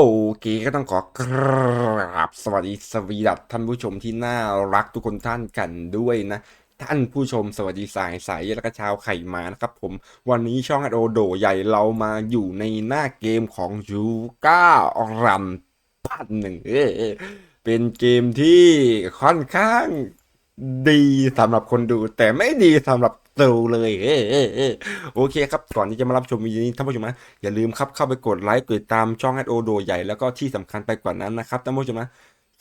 โอเคก็ต้องขอกราบสวัสดีสวีดัตท่านผู้ชมที่น่ารักทุกคนท่านกันด้วยนะ ท่านผู้ชมสวัสดีสายสายและก็ชาวไข่มานะครับผมวันนี้ช่องโอโดใหญ่เรามาอยู่ในหน้าเกมของยูก้ารัมพันหนึ่งเออเป็นเกมที่ค่อนข้างดีสำหรับคนดูแต่ไม่ดีสำหรับ ตูเลยเออเออเออโอเคครับ ก่อนที่จะมารับชมวิดีโอนี้ท่านผู้ชมนะอย่าลืมครับเข้าไปกดไลค์กดติดตามช่องแอดโอโดใหญ่แล้วก็ที่สำคัญไปกว่านั้นนะครับท่านผู้ชมนะ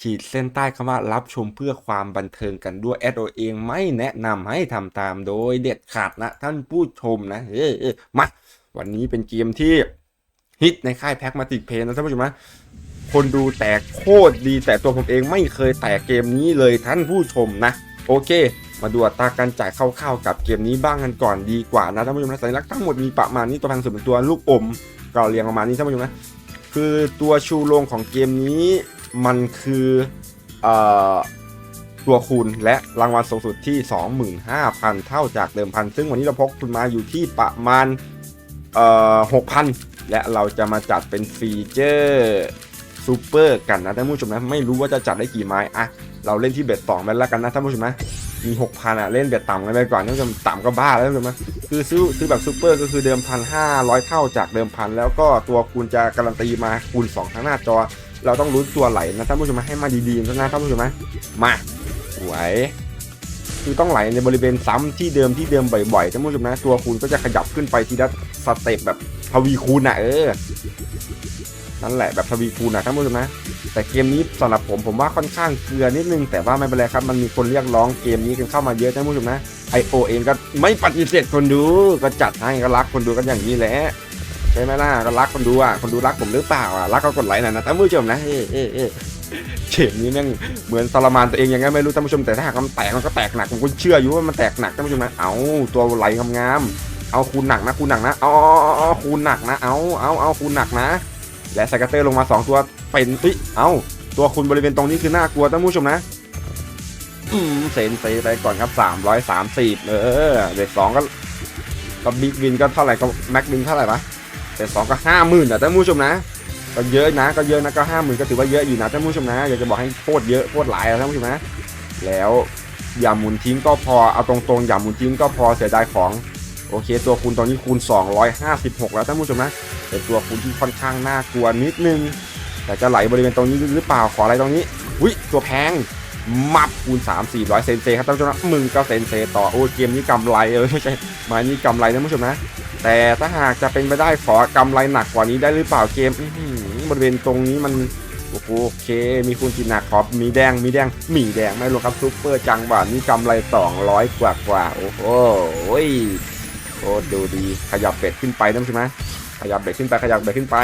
ขีดเส้นใต้คำว่ารับชมเพื่อความบันเทิงกันด้วยแอดโอเองไม่แนะนำให้ทำตามโดยเด็ดขาดนะท่านผู้ชมนะเออเออมาวันนี้เป็นเกมที่ฮิตในค่ายแพ็กมาติกเพนนะท่านผู้ชมนะคนดูแตกโคตรดีแต่ตัวผมเองไม่เคยแตกเกมนี้เลยท่านผู้ชมนะ โอเค มาดูอัตราการจ่ายคร่าวๆกับเกมนี้บ้างกันก่อนดีกว่านะท่านผู้ชมนะสัญลักษณ์ทั้งหมดมีประมาณนี้ตัวแพงสุดเป็นตัวลูกอมก็เรียงประมาณนี้ท่านผู้ชมนะคือตัวชูโรงของเกมนี้มันคืออตัวคูณและรางวัลสูงสุดที่ 25,000 เท่าจากเดิมพัน ซึ่งวันนี้เราพกทุนมาอยู่ที่ประมาณเอ่อ6,000 และเราจะมาจัดเป็นฟีเจอร์ซูเปอร์กันนะท่านผู้ชมนะ ไม่รู้ว่าจะจัดได้กี่ไม้อะเราเล่นที่เบ็ดสองไปแล้วกันนะท่านผู้ชมนะ มีหกพันอะเล่นเบ็ดต่ำกันไปก่อนท่านผู้ชมต่ำก็บ้าแล้วท่านผู้ชมคือซื้อซื้อแบบซูเปอร์ก็คือเดิมพันห้าร้อยเท่าจากเดิมพันแล้วก็ตัวคูณจะการันตีมาคูณสองทั้งหน้าจอ เราต้องรู้ตัวไหลนะท่านผู้ชมให้มาดีๆนะท่านผู้ชมนะมาสวยคือต้องไหลในบริเวณซ้ำที่เดิมที่เดิมบ่อยๆท่านผู้ชมนะตัวคูณก็จะขยับขึ้นไปทีละสเต็ปแบบทวีคูณอะเออนั่นแหละแบบทวีคูณอะท่านผู้ชมนะ แต่เกมนี้สำหรับผมผมว่าค่อนข้างเกลือนิดนึง แต่ว่าไม่เป็นไรครับ มันมีคนเรียกร้องเกมนี้กันเข้ามาเยอะท่านผู้ชมนะไอโอเองก็ไม่ปฏิเสธคนดูก็จัดให้ก็รักคนดูกันอย่างนี้แหละใช่ไหมล่ะก็รักคนดูอะคนดูรักผมหรือเปล่าอะรักก็กดไลค์หน่อยนะท่านผู้ชมนะเออเออเออเกมนี้แม่งเหมือนทรมานตัวเองยังไงไม่รู้ท่านผู้ชมแต่ถ้าหากมันแตกมันก็แตกหนักผมก็เชื่ออยู่ว่ามันแตกหนักท่านผู้ชมนะเอาตัวไหลงามๆเอาคูณหนักนะคูณหนักนะเอาเอาเอาคูณหนักนะเอาเอาเอาคูณหนักนะ และสกัตเตอร์ลงมา 2 ตัว เป็นเฮ้ยเอ้า ตัวคุณบริเวณตรงนี้คือน่ากลัวท่านผู้ชมนะ อืมเซนเซไปก่อนครับ330เออเด็กสองก็ก็บิ๊กวินก็เท่าไหร่ก็แม็กวินเท่าไหร่ปะเด็กสองก็ห้าหมื่นอะท่านผู้ชมนะก็เยอะนะก็เยอะนะก็ห้าหมื่นก็ถือว่าเยอะอยู่นะท่านผู้ชมนะอยากจะบอกให้โคตรเยอะโคตรหลายอะท่านผู้ชมนะ แล้วอย่าหมุนทิ้งก็พอเอาตรงๆอย่าหมุนทิ้งก็พอเสียดายของโอเค ตัวคูณตอนนี้คูณ 256 แล้วท่านผู้ชมนะเป็นตัวคูณที่ค่อนข้างน่ากลัวนิดนึง แต่จะไหลบริเวณตรงนี้หรือเปล่าขออะไรตรงนี้วิตัวแพงมับคูณ3 400 เซนเซครับท่านผู้ชมนะมึงก็เซนเซต่อโอ้เกมนี้กำไรเออไม่ใช่มานี่กำไรท่านผู้ชมนะ แต่ถ้าหากจะเป็นไปได้ขอกำไรหนักกว่านี้ได้หรือเปล่าเกมบริเวณตรงนี้มันโอ้โหโอเค มีคูณกินหนักขอบมีแดงมีแดงมีแดงไม่รู้ครับซุปเปอร์จังหวะนี้กำไร 200 กว่ากว่าโอ้โหโคตรดูดีขยับเป็ดขึ้นไปท่านผู้ชมนะขยับเบ็ดขึ้นไปขยับเบ็ดขึ้นไป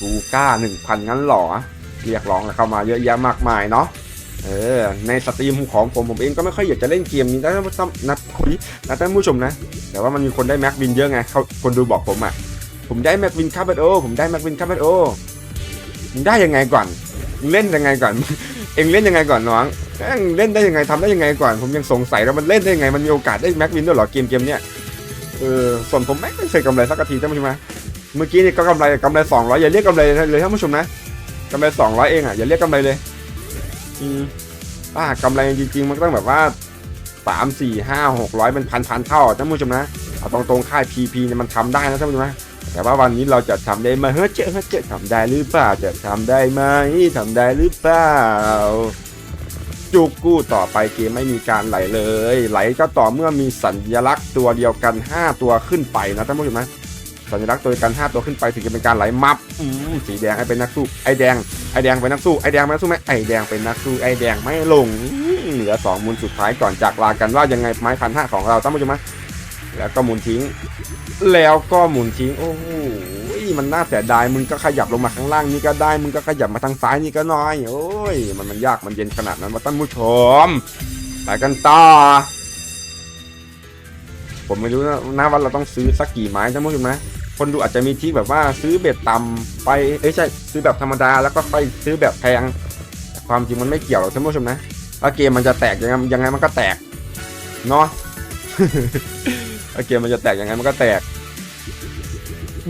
บูก้าหนึ่งพันงั้นหรอ เรียกร้องเข้ามาเยอะแยะมากมายเนาะเออในสตรีมของผมผมเองก็ไม่ค่อยอยากจะเล่นเกมนี้นะท่านนัดคุยนะท่านผู้ชมนะ แต่ว่ามันมีคนได้แม็กวินเยอะไงเขาคนดูบอกผมอะ ผมได้แม็กวินคาร์บโอผมได้แม็กวินคาร์บโอมึงได้ยังไงก่อนมึงเล่นยังไงก่อน เอ็งเล่นยังไงก่อนน้องเอ็งเล่นได้ยังไงทำได้ยังไงก่อน ผมยังสงสัยว่ามันเล่นได้ยังไง มันมีโอกาสได้แม็กวินด้วยหรอเกมเกมเนี้ยเออส่วนผมไม่เคยกำไรสักทีท่านผู้ชมนะ เมื่อกี้นี่ก็กำไรกำไรสองร้อยอย่าเรียกกำไรเลยท่านผู้ชมนะกำไรสองร้อยเองอะอย่าเรียกกำไรเลย อืมป้ากำไรจริงๆมันก็ต้องแบบว่าสามสี่ห้าหกร้อยเป็นพันพันเท่าท่านผู้ชมนะเอาตรงๆค่ายพีพีเนี่ยมันทำได้นะท่านผู้ชมนะแต่ว่าวันนี้เราจะทำได้ไหมเฮ้ยเจ๊เฮ้ยเจ๊ทำได้หรือเปล่าจะทำได้ไหมทำได้หรือเปล่าจุกกู้ต่อไปเกมไม่มีการไหลเลย ไหลก็ต่อเมื่อมีสัญลักษณ์ตัวเดียวกัน 5 ตัวขึ้นไปนะท่านผู้ชมนะ สัญลักษณ์ตัวเดียวกัน5ตัวขึ้นไปถึงจะเป็นการไหลมับสีแดงไอ้เป็นนักสู้ไอ้แดงไอ้แดงเป็นนักสู้ไอ้แดงเป็นนักสู้ไหมไอ้แดงเป็นนักสู้ไอ้แดงไม่ลงเหลือสองมูลสุดท้ายก่อนจากลากันว่ายังไงไม้พันห้าของเราท่านผู้ชมะแล้วก็หมุนทิ้ง แล้วก็หมุนทิ้ง โอ้โหมันน่าเสียดาย มึงก็ขยับลงมาข้างล่างนี่ก็ได้ มึงก็ขยับมาทางซ้ายนี่ก็น้อย โอ้ย มันมันยาก มันเย็นขนาดนั้นมาท่านผู้ชม ไปกันต่อ ผมไม่รู้นะนะว่าเราต้องซื้อสักกี่ไม้ท่านผู้ชมนะ คนดูอาจจะมีที่แบบว่าซื้อเบ็ดต่ำไปเอ้ยใช่ซื้อแบบธรรมดาแล้วก็ไปซื้อแบบแพงความจริงมันไม่เกี่ยวหรอกท่านผู้ชมนะว่าเกมมันจะแตกยังไงยังไงมันก็แตกเนาะว่าเกมมันจะแตกยังไงมันก็แตก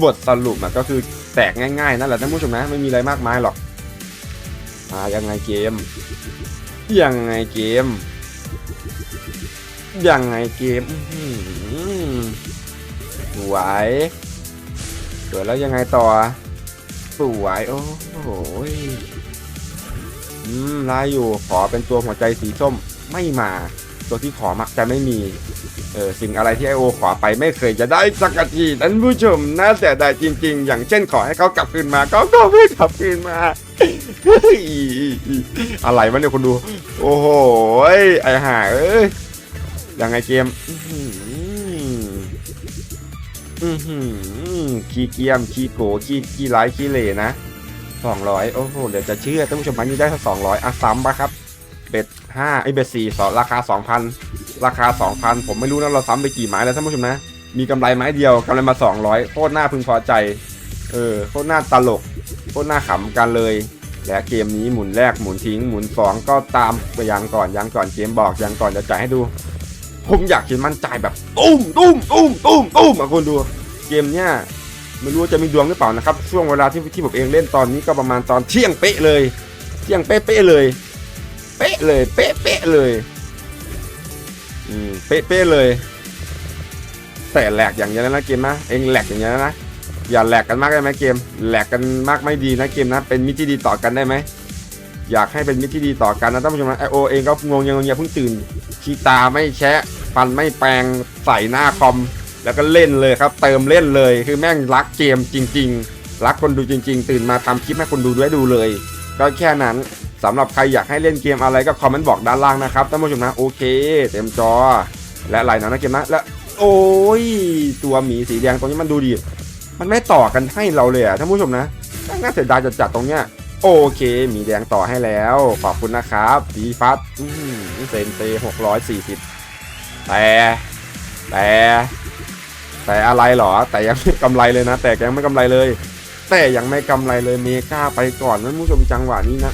บทสรุปอะก็คือแตกง่ายๆนั่นแหละท่านผู้ชมนะไม่มีอะไรมากมายหรอกอ่ายังไงเกม ยังไงเกม ยังไงเกมอื้อหือสวย สวยแล้วยังไงต่อสวยโอ้โหอืมลายอยู่ขอเป็นตัวหัวใจสีส้มไม่มา ตัวที่ขอมักจะไม่มีเออสิ่งอะไรที่ไอโอขอไปไม่เคยจะได้สักทีท่านผู้ชมน่าเสียดายจริง ๆ อย่างเช่นขอให้เขากลับคืนมาก็ก็ไม่กลับคืนมาอะไรวะเนี่ยคุณดู โอ้โหไอห่าเอ้ยยังไงเกม อื้อหืออื้อหือ ขี้เกียมขี้โกขี้ขี้ร้ายขี้เหร่นะสองร้อยโอ้โหเดี๋ยวจะเชื่อท่านผู้ชมมันนี้ได้สักสองร้อยอะซ้ำปะครับเบ็ดห้าไอเบ็ดสี่สองราคาสองพันราคาสองพันผมไม่รู้นะเราซ้ำไปกี่ไม้แล้วท่านผู้ชมนะ มีกำไรไม้เดียวกำไรมาสองร้อยโคตรน่าพึงพอใจ เออโคตรน่าตลกโคตรน่าขำกันเลยและเกมนี้หมุนแรกหมุนทิ้งหมุนสองก็ตามไปยังก่อนยังก่อนเกมบอกยังก่อนจะจ่ายให้ดู ผมอยากเห็นมันจ่ายแบบตุ้มตุ้มตุ้มตุ้มตุ้มอะคุณดู เกมเนี้ยไม่รู้ว่าจะมีดวงหรือเปล่านะครับ ช่วงเวลาที่ที่ผมเองเล่นตอนนี้ก็ประมาณตอนเที่ยงเป๊ะเลย เที่ยงเป๊ะเป๊ะเลย เป๊ะเลย เป๊ะเป๊ะเลยอืมเป๊ะเป๊ะเลย แต่แหลกอย่างเงี้ยนะเกมนะเองแหลกอย่างเงี้นะอย่าแหลกกันมากได้ไหมเกม แหลกกันมากไม่ดีนะเกมนะ เป็นมิตรที่ดีต่อกันได้ไหมอยากให้เป็นมิตรที่ดีต่อกันนะท่านผู้ชมนะไอโอเองก็งงยังงงยังเพิ่งตื่นขี้ตาไม่แชะฟันไม่แปรงใส่หน้าคอม แล้วก็เล่นเลยครับ เติมเล่นเลยคือแม่งรักเกมจริง ๆ รักคนดูจริง ๆ ตื่นมาทำคลิปให้คนดูด้วยดูเลย ก็แค่นั้นสำหรับใครอยากให้เล่นเกมอะไรก็คอมเมนต์บอกด้านล่างนะครับท่านผู้ชมนะโอเค เต็มจอ และไหลนังนะเกมนะและโอ้ยตัวหมีสีแดงตรงนี้มันดูดี มันไม่ต่อกันให้เราเลยอะท่านผู้ชมนะน่าเสียดายจัดๆตรงเนี้ยโอเคหมีแดงต่อให้แล้ว ขอบคุณนะครับดีฟัสเซนเตหกร้อยสี่สิบแต่แต่ แต่อะไรเหรอ แต่ยังไม่กำไรเลยนะ แต่ยังไม่กำไรเลย แต่ยังไม่กำไรเลยเมกาไปก่อนท่านผู้ชมจังหวะนี้นะ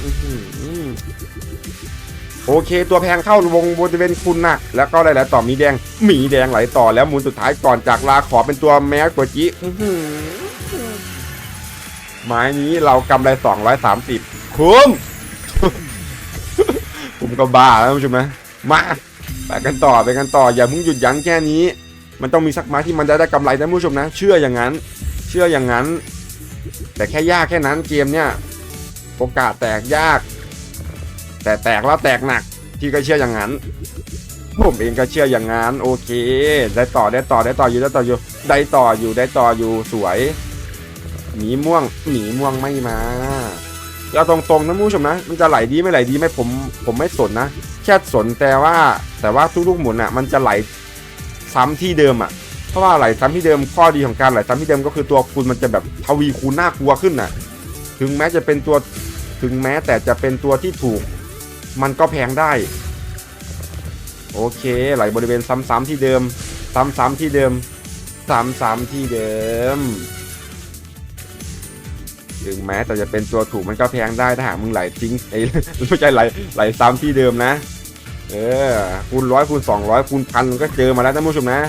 โอเค ตัวแพงเข้าวงบริเวณคุณนะแล้วก็ไหลๆต่อมีแดงหมีแดงไหลต่อแล้วมุนสุดท้ายก่อนจากลาขอเป็นตัวแมสตัวจีหือไม้นี้เรากำไร 230 คุ้มผมก็บ้าแล้วท่านผู้ชมะมาไปกันต่อไปกันต่ออย่าเพิ่งหยุดยั้งแค่นี้ มันต้องมีสักไม้ที่มันจะได้กำไรนะผู้ชมนะ เชื่ออย่างนั้น เชื่ออย่างนั้น แต่แค่ยากแค่นั้นเกมเนี่ยโอกาสแตกยาก แต่แตกแล้วแตกหนักพี่ก็เชื่ออย่างนั้น ผมเองก็เชื่ออย่างนั้นโอเค ได้ต่อได้ต่อได้ต่ออยู่ได้ต่ออยู่ได้ต่ออยู่ได้ต่ออยู่สวยหมีม่วงหมีม่วงไม่มาเอาตรงๆนะผู้ชมนะ มันจะไหลดีไม่ไหลดีไม่ผมผมไม่สนนะ แค่สนแต่ว่าแต่ว่าทุกๆหมุนอะ มันจะไหล ซ้ำที่เดิมอะเพราะว่าไหลซ้ำที่เดิมข้อดีของการไหลซ้ำที่เดิมก็คือตัวคูณมันจะแบบทวีคูณน่ากลัวขึ้นน่ะ ถึงแม้จะเป็นตัวถึงแม้แต่จะเป็นตัวที่ถูก มันก็แพงได้ โอเค ไหลบริเวณซ้ำๆที่เดิม ซ้ำๆที่เดิม ซ้ำๆที่เดิมถึงแม้แต่จะเป็นตัวถูกมันก็แพงได้ถ้าหากมึงไหลทิ้งไอ้ไม่ใช่ไหลไหลซ้ำที่เดิมนะ เออคูณร้อยคูณสองร้อยคูณพันก็เจอมาแล้วท่านผู้ชมนะ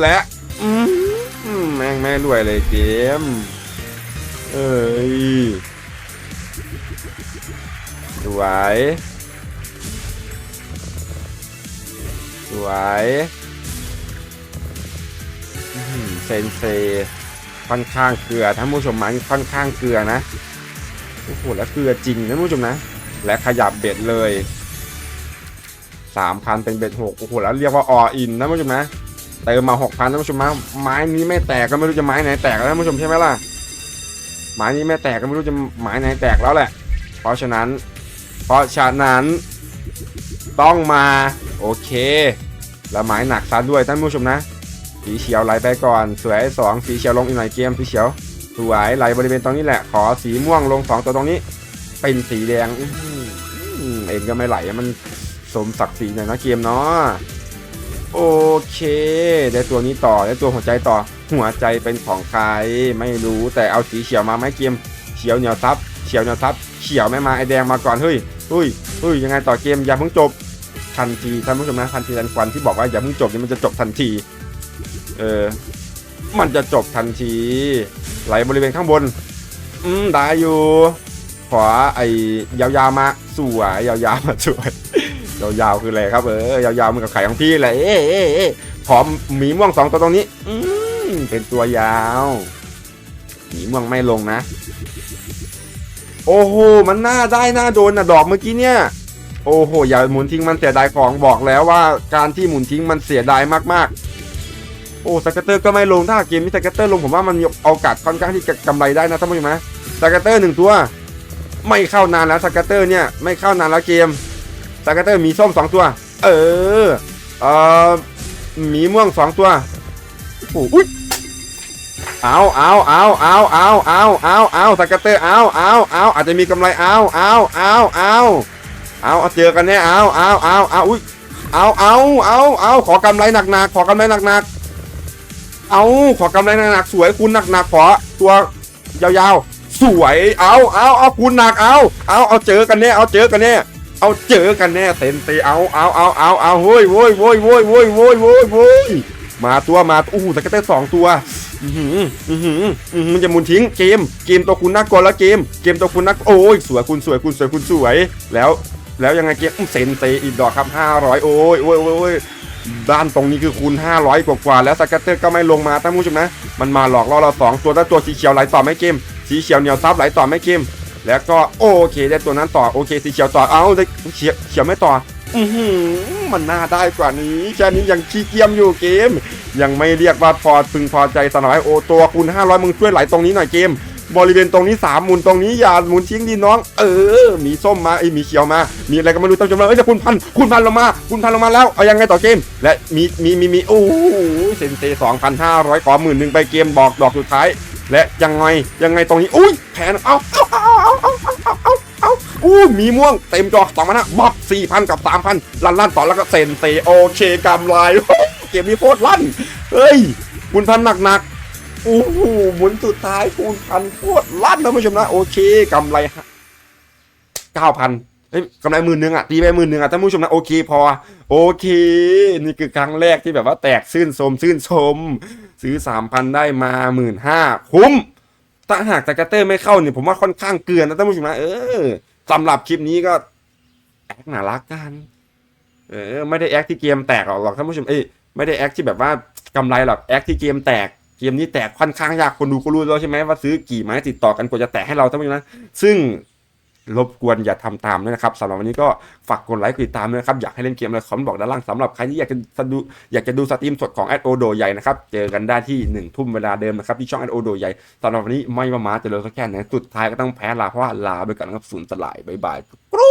และอืมแม่งแม่รวยเลยเกม เอ้ยสวยสวยเซนเซค่อนข้างเกลือท่านผู้ชมมันค่อนข้างเกลือนะโอ้โหแล้วเกลือจริงท่านผู้ชมนะ และขยับเบ็ดเลยสามพันเป็นเบ็ดหกโอ้โหแล้วเรียกว่าออินท่านผู้ชมนะเติมมาหกพันท่านผู้ชมนะไม้นี้ไม่แตกก็ไม่รู้จะไม้ไหนแตกแล้วท่านผู้ชมใช่ไหมล่ะไม้นี้ไม่แตกก็ไม่รู้จะไม้ไหนแตกแล้วแหละ เพราะฉะนั้น เพราะฉะนั้นต้องมาโอเคแล้วไม้หนักซะด้วยท่านผู้ชมนะ สีเขียวไหลไปก่อนสวยสองสีเขียวลงอีกหน่อยเกมสีเขียวสวยไหลบริเวณตรงนี้แหละ ขอสีม่วงลงสองตัวตรงนี้ เป็นสีแดง เองก็ไม่ไหลมันสมศักดิ์ศรีหน่อยนะเกมเนาะโอเค ได้ตัวนี้ต่อได้ตัวหัวใจต่อ หัวใจเป็นของใครไม่รู้แต่เอาสีเขียวมาไหมเกมเขียวเหนียวซับเขียวเหนียวซับเขียวไม่มาไอแดงมาก่อนเฮ้ยเฮ้ยเฮ้ยยังไงต่อเกมอย่าเพิ่งจบทันทีท่านผู้ชมนะทันทีทันควันที่บอกว่าอย่าเพิ่งจบนี่มันจะจบทันที เออมันจะจบทันที ไหลบริเวณข้างบน อืมได้อยู่ขอไอ้ยาวๆมา วยยาวๆมาสวยยาวๆคืออะไรครับเออยาวๆมันกับไข่ของพี่แหละเอ๊ะเอ๊ะเอ๊ะขอหมีม่วงสองตัวตรงนี้ อืเป็นตัวยาวหมีม่วงไม่ลงนะ โอ้โหมันน่าได้น่าโดนนะดอกเมื่อกี้เนี่ย โอ้โหอย่าหมุนทิ้งมันเสียดายของบอกแล้วว่าการที่หมุนทิ้งมันเสียดายมากๆ โอ้สเกตเตอร์ก็ไม่ลงถ้าเกมนี้สเกตเตอร์ลงผมว่ามันมีโอกาสค่อนข้างที่จะกำไรได้นะท่านผู้ชมนะสเกตเตอร์หนึ่งตัว ไม่เข้านานแล้วสเกตเตอร์เนี่ยไม่เข้านานแล้วเกมสเกตเตอร์มีส้มสองตัว เออเออมีม่วงสองตัวโอ้โหอุ๊ยเอาเอาเอาเอาเอาเอาเอาเอาสเกตเตอร์เอาเอาเอาอาจจะมีกำไรเอาเอาเอาเอาเอาเอาเจอกันแน่เอาเอาเอาเอาอุ้ยเอาเอาเอาเอาขอกำไรหนักๆขอกำไรหนักๆเอาขอกำไรหนักๆสวยคุณหนักๆขอตัวยาวๆ สวยเอาเอาเอาคุณหนักเอาเอาเอาเจอกันแน่เอาเจอกันแน่เอาเจอกันแน่เต็มเตเอาเอาเอาเอาเอาเฮ้ยโว้ยโว้ยโว้ยโว้ยโว้ยโว้ยโว้ยมาตัวมาอู้หูสเก็ตเตอร์สองตัวอือหืออือหืออือหือมันจะมุนทิ้งเกม เกมตัวคุณน่ากลัวแล้วเกม เกมตัวคุณน่ากโอ้ยสวยคุณสวยคุณสวยคุณสวย แล้วแล้วยังไงเกมเซนเตอีกดอกครับ500โอ้ยโอ้ยโอ้ยโอ้ยด้านตรงนี้คือคูณ500 กว่ากว่าแล้วสก็ตเตอร์ก็ไม่ลงมาท่านผู้ชมนะ มันมาหลอกล่อเราสองตัวแล้วตัวสีเขียวไหลต่อไม่เกม สีเขียวเหนียวซับไหลต่อไม่เกม แล้วก็โอเคได้ตัวนั้นต่อโอเคสีเขียวต่อเอาได้เขียวเขียวไม่ต่ออือหือมันน่าได้กว่านี้แค่นี้ยังขี้เกียจอยู่เกม ยังไม่เรียกว่าพอพึงพอใจสนอยโอตัวคูณ500 มึงช่วยไหลตรงนี้หน่อยเกม บริเวณตรงนี้สามหมุนตรงนี้อย่าหมุนทิ้งดิน้อง เออ มีส้มมาไอ้มีเขียวมา มีอะไรก็ไม่รู้ตั้งจำเลยเอ้ยแต่คุณพันคุณพันลงมา คุณพันลงมาแล้วเอายังไงต่อเกม และมีมีมีมีโอ้เซนเซสองพันห้าร้อยขอหมื่นหนึ่งไปเกมบอกดอกสุดท้าย และยังไงยังไงตรงนี้อุ้ยแผนเอาเอาเอาเอาเอาเอาเอาเอาอู้มีม่วงเต็มจอสองพันนะบับสี่พันกับสามพันลั่นลั่นต่อแล้วก็เซนเซโอเคกำไรเกมนี้โคตรลั่นเฮ้ยคุณพันหนักหนักๆโอ้โหหมุนสุดท้ายคูณพันโคตรลั่นนะผู้ชมนะโอเคกำไรเก้าพันเฮ้ยกำไรหมื่นหนึ่งอะตีไปหมื่นหนึ่งอะท่านผู้ชมนะโอเคพอ โอเค นี่คือครั้งแรกที่แบบว่าแตกซื่นชมซื่นชม ซื้อสามพันได้มาหมื่นห้าคุ้ม ถ้าหากสกัตเตอร์ไม่เข้าเนี่ยผมว่าค่อนข้างเกลือนนะท่านผู้ชมนะเออสำหรับคลิปนี้ก็แอคหนารักกันเออไม่ได้แอคที่เกมแตกหรอกท่านผู้ชมเอ้ยไม่ได้แอคที่แบบว่ากำไรหรอกแอคที่เกมแตกเกมนี้แตกค่อนข้างยากคนดูก็รู้แล้วใช่ไหมว่าซื้อกี่ไม้ติดต่อกันกว่าจะแตกให้เราท่านผู้ชมนะซึ่ง รบกวนอย่าทำตามด้วยนะครับสำหรับวันนี้ก็ฝากกดไลค์กดติดตามด้วยนะครับ อยากให้เล่นเกมอะไรคอมบอกด้านล่างสำหรับใครที่อยากจะดูอยากจะดูสตรีมสดของแอดโอโดใหญ่นะครับ เจอกันได้ที่หนึ่งทุ่มเวลาเดิมนะครับ ที่ช่องแอดโอโดใหญ่สำหรับวันนี้ไม่มามาจะเลยสักแค่ไหนสุดท้ายก็ต้องแพ้ลาเพราะว่าลาไปก่อนครับศูนสลายบายบายกรู